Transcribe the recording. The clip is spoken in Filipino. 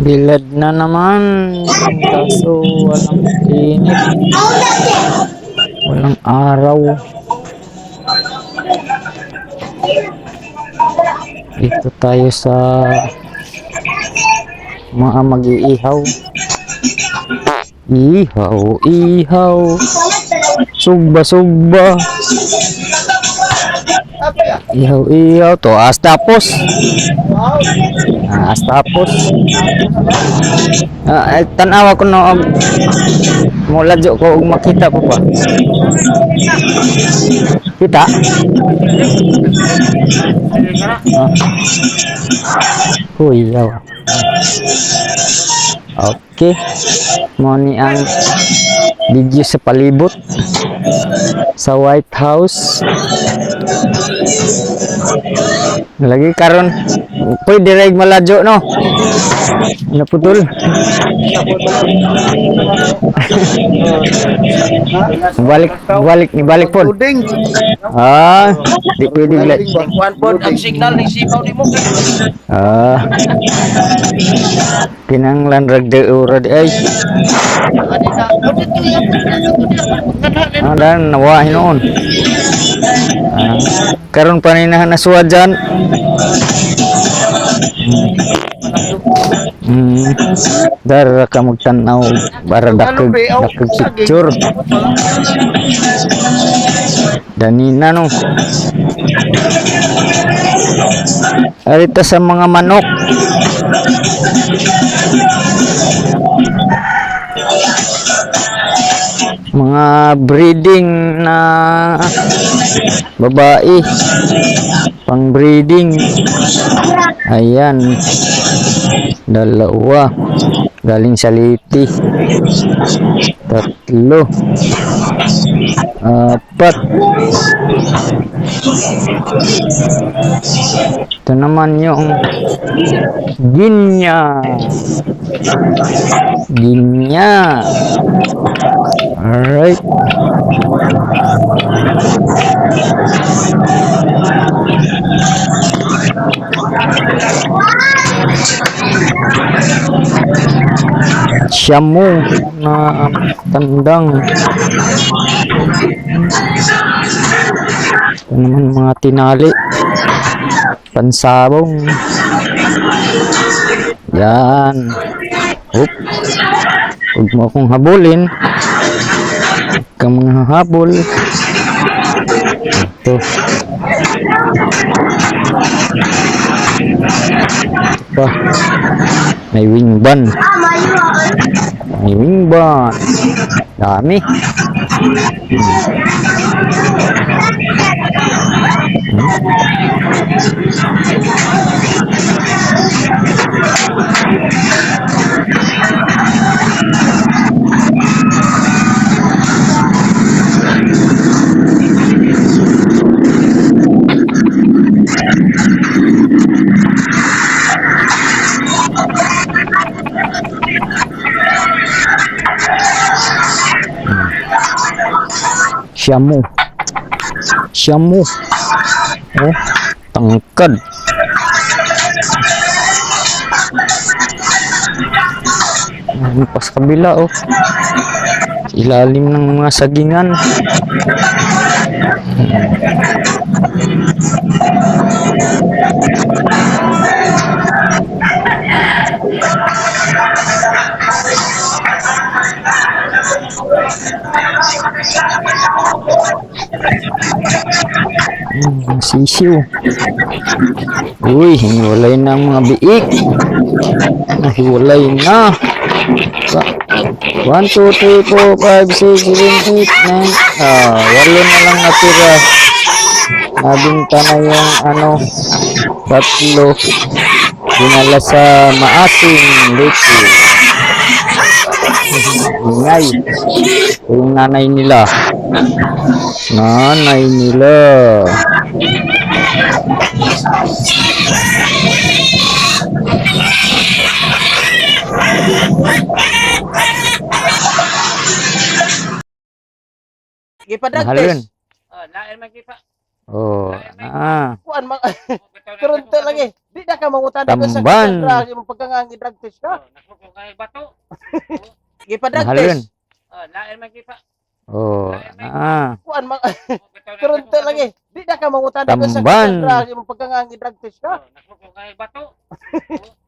Bilad na naman. Kaso walang init. Walang araw. Dito tayo sa mga mag-iihaw. Ihaw, ihaw. Sugba, sugba. Ihaw, ihaw. To, as tapos. Ah, as tapos. Ah, eh, tanawa ko no. og Mula jo ko og makita po ba. Kita? Ah. Huy, yaw. Okay. Mo ang video sa palibot sa White House. Lagi karon pwede reg maladyo no. Naputol. Balik balik ni balik po. Uding. Ah, di pwede gla- Kuan po ang signal ni sipaw ni mo. Ah. Kinanglan ragde ura di ay. Ah, dan nawa hinoon. Ah, karon pa ni na nasuwa dyan. Hmm. Dara ka magtanaw para dakag dakag picture. Danina no. Arita sa mga manok. Mga breeding na babae. Pang breeding. Ayan. Dalawa. Galing sa liti. Tatlo. Apat. Ito naman yung ginya. Ginya. Alright. Shamu na tandang. Naman mga tinali. Pansabong. Yan. Oop. Huwag mo akong habulin. Huwag kang mga habol. Ito. Ito pa. May wing ban. May wing ban. Dami. Shamu. Shamu. Oh, tangkad. Ayun pa kabila oh. Ilalim ng mga sagingan. Hmm, sisiw. Uy, hiniwalay na ang mga biik. Nahiwalay na. Sa- 1, 2, 3, 4, 5, 6, 7, 8, 9. Ah, walo na lang natira. Nabinta na yung ano, tatlo. Dinala sa maasim leki. Ingay. Yung nanay nila. Nanay nila. Gipadag Mahal yun. Ah, lain man kita. Oh, ah. Kuan man. Di na sa Tamban. drug, yung pagkangangi drug test ka. Nako ko kay bato. Gipa-drug test. Ah, lain man kita. Oh, ah. Kuan ma karon to lagi. Di na ka mangutada ko sa Tamban. drug, yung pagkangangi drug test ka. Nako ko kay bato.